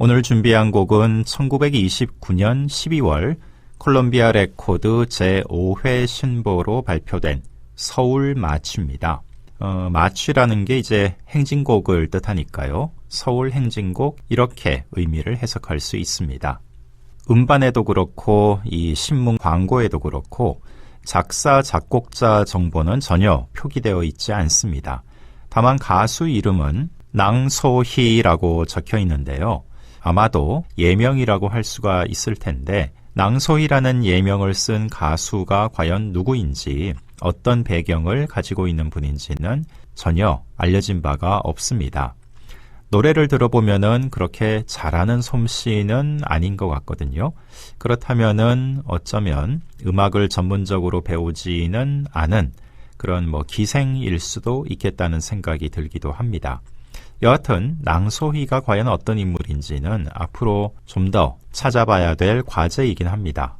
오늘 준비한 곡은 1929년 12월 콜롬비아 레코드 제5회 신보로 발표된 서울 마취입니다. 어, 마취라는 게 이제 행진곡을 뜻하니까요. 서울 행진곡 이렇게 의미를 해석할 수 있습니다. 음반에도 그렇고 이 신문 광고에도 그렇고 작사 작곡자 정보는 전혀 표기되어 있지 않습니다. 다만 가수 이름은 낭소희라고 적혀 있는데요. 아마도 예명이라고 할 수가 있을 텐데 낭소희라는 예명을 쓴 가수가 과연 누구인지 어떤 배경을 가지고 있는 분인지는 전혀 알려진 바가 없습니다. 노래를 들어보면은 그렇게 잘하는 솜씨는 아닌 것 같거든요. 그렇다면은 어쩌면 음악을 전문적으로 배우지는 않은 그런 뭐 기생일 수도 있겠다는 생각이 들기도 합니다. 여하튼 낭소희가 과연 어떤 인물인지는 앞으로 좀 더 찾아봐야 될 과제이긴 합니다.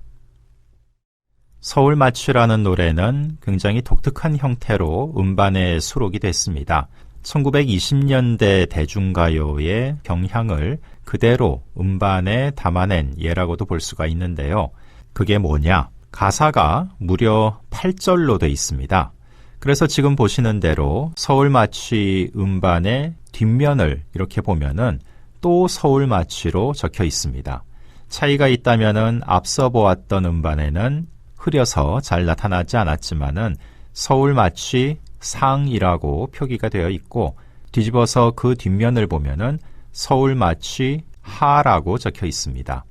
서울 마취라는 노래는 굉장히 독특한 형태로 음반에 수록이 됐습니다. 1920년대 대중가요의 경향을 그대로 음반에 담아낸 예라고도 볼 수가 있는데요. 그게 뭐냐? 가사가 무려 8절로 돼 있습니다. 그래서 지금 보시는 대로 서울 마취 음반의 뒷면을 이렇게 보면은 또 서울 마취로 적혀 있습니다. 차이가 있다면은 앞서 보았던 음반에는 흐려서 잘 나타나지 않았지만은 서울 마취 상이라고 표기가 되어 있고 뒤집어서 그 뒷면을 보면은 서울 마취 하라고 적혀 있습니다.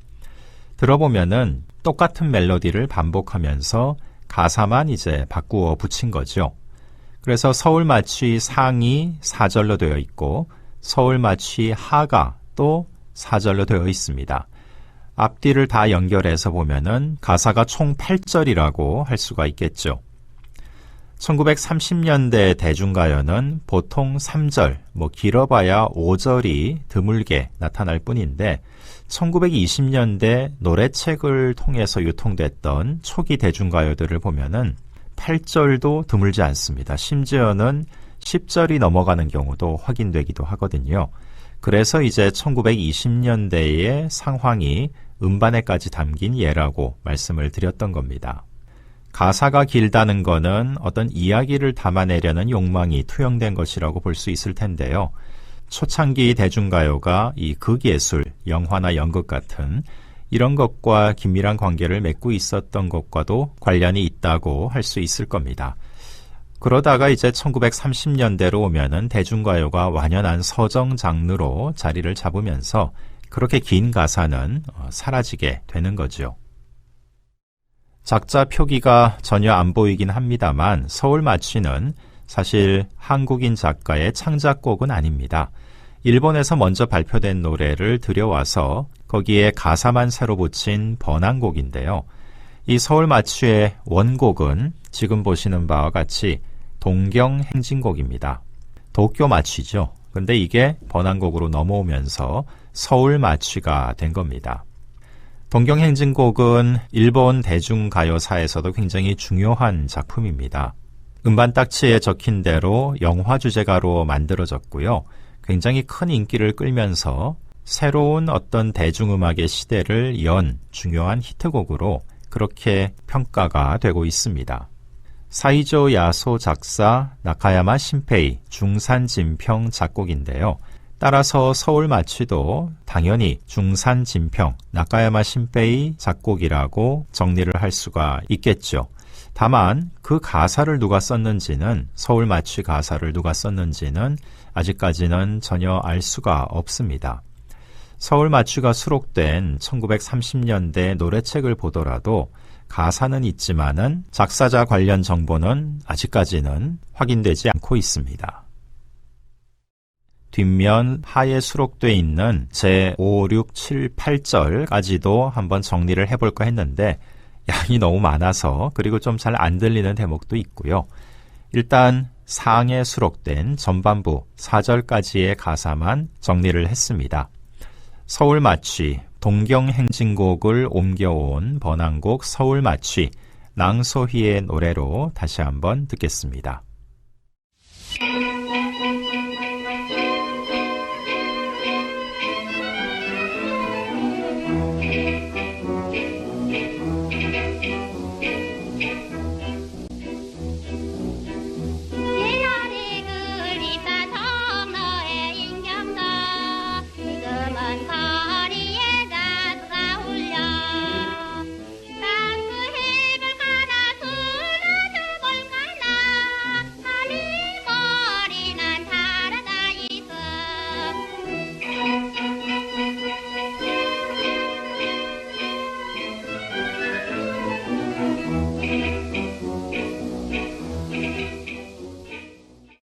들어보면은 똑같은 멜로디를 반복하면서 가사만 이제 바꾸어 붙인 거죠. 그래서 서울 마취 상이 4절로 되어 있고 서울 마취 하가 또 4절로 되어 있습니다. 앞뒤를 다 연결해서 보면은 가사가 총 8절이라고 할 수가 있겠죠. 1930년대 대중가요는 보통 3절, 뭐 길어봐야 5절이 드물게 나타날 뿐인데 1920년대 노래책을 통해서 유통됐던 초기 대중가요들을 보면은 8절도 드물지 않습니다. 심지어는 10절이 넘어가는 경우도 확인되기도 하거든요. 그래서 이제 1920년대의 상황이 음반에까지 담긴 예라고 말씀을 드렸던 겁니다. 가사가 길다는 거는 어떤 이야기를 담아내려는 욕망이 투영된 것이라고 볼 수 있을 텐데요. 초창기 대중가요가 이 극예술, 영화나 연극 같은 이런 것과 긴밀한 관계를 맺고 있었던 것과도 관련이 있다고 할 수 있을 겁니다. 그러다가 이제 1930년대로 오면은 대중가요가 완연한 서정 장르로 자리를 잡으면서 그렇게 긴 가사는 어, 사라지게 되는 거죠. 작자 표기가 전혀 안 보이긴 합니다만 서울 마취는 사실 한국인 작가의 창작곡은 아닙니다. 일본에서 먼저 발표된 노래를 들여와서 거기에 가사만 새로 붙인 번안곡인데요. 이 서울 마취의 원곡은 지금 보시는 바와 같이 동경 행진곡입니다. 도쿄 마취죠. 근데 이게 번안곡으로 넘어오면서 서울 마취가 된 겁니다. 동경 행진곡은 일본 대중가요사에서도 굉장히 중요한 작품입니다. 음반 딱지에 적힌 대로 영화 주제가로 만들어졌고요. 굉장히 큰 인기를 끌면서 새로운 어떤 대중음악의 시대를 연 중요한 히트곡으로 그렇게 평가가 되고 있습니다. 사이조 야소 작사 나카야마 신페이 중산진평 작곡인데요. 따라서 서울 마취도 당연히 중산 진평 나카야마 신페이 작곡이라고 정리를 할 수가 있겠죠. 다만 그 가사를 누가 썼는지는 서울 마취 가사를 누가 썼는지는 아직까지는 전혀 알 수가 없습니다. 서울 마취가 수록된 1930년대 노래책을 보더라도 가사는 있지만은 작사자 관련 정보는 아직까지는 확인되지 않고 있습니다. 뒷면 하에 수록돼 있는 제 5, 6, 7, 8절까지도 한번 정리를 해볼까 했는데 양이 너무 많아서 그리고 좀 잘 안 들리는 대목도 있고요. 일단 상에 수록된 전반부 4절까지의 가사만 정리를 했습니다. 서울 마취, 동경 행진곡을 옮겨온 번안곡 서울 마취, 낭소희의 노래로 다시 한번 듣겠습니다.